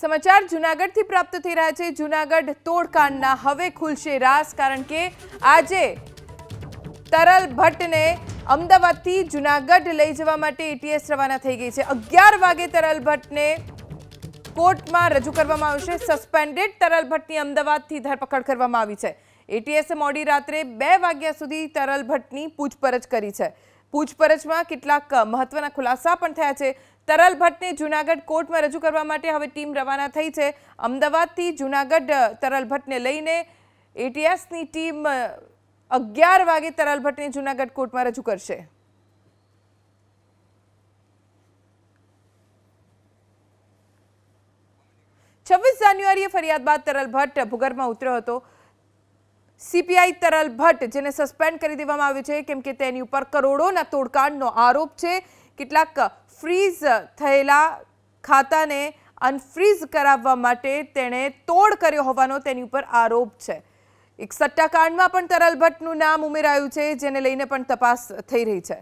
સમાચાર જુનાગઢથી પ્રાપ્ત થઈ રહ્યા છે. જુનાગઢ તોડકાંડના હવે ખુલશે રાસ કારણ કે આજે તરલ ભટ્ટને અમદાવાદથી જુનાગઢ લઈ જવા માટે એટીએસ રવાના થઈ ગઈ છે. અગિયાર વાગે તરલ ભટ્ટને કોર્ટમાં રજૂ કરવામાં આવશે. સસ્પેન્ડેડ તરલ ભટ્ટની અમદાવાદથી ધરપકડ કરવામાં આવી છે. એટીએસે મોડી રાત્રે બે વાગ્યા સુધી તરલ ભટ્ટની પૂછપરછ કરી છે. પૂછપરછમાં કેટલાક મહત્વના ખુલાસા પણ થયા છે. તરલ ભટ્ટને જુનાગઢ કોર્ટમાં રજૂ કરવા માટે હવે ટીમ રવાના થઈ છે. અમદાવાદથી જુનાગઢ તરલ ભટ્ટને લઈને એટીએસની ટીમ અગિયાર વાગે તરલ ભટ્ટને જુનાગઢ કોર્ટમાં રજૂ કરશે. છવ્વીસ જાન્યુઆરીએ ફરિયાદ બાદ તરલ ભટ્ટ ભૂગર્ભમાં ઉતર્યો હતો. સીપીઆઈ તરલ ભટ્ટ, જેને સસ્પેન્ડ કરી દેવામાં આવ્યું છે, કેમ કે તેની ઉપર કરોડોના તોડકાંડનો આરોપ છે. કેટલાક ફ્રીઝ થયેલા ખાતાને અનફ્રીઝ કરાવવા માટે તેણે તોડ કર્યો હોવાનો તેની ઉપર આરોપ છે. એક સટ્ટાકાંડમાં પણ તરલ ભટ્ટનું નામ ઉમેરાયું છે, જેને લઈને પણ તપાસ થઈ રહી છે.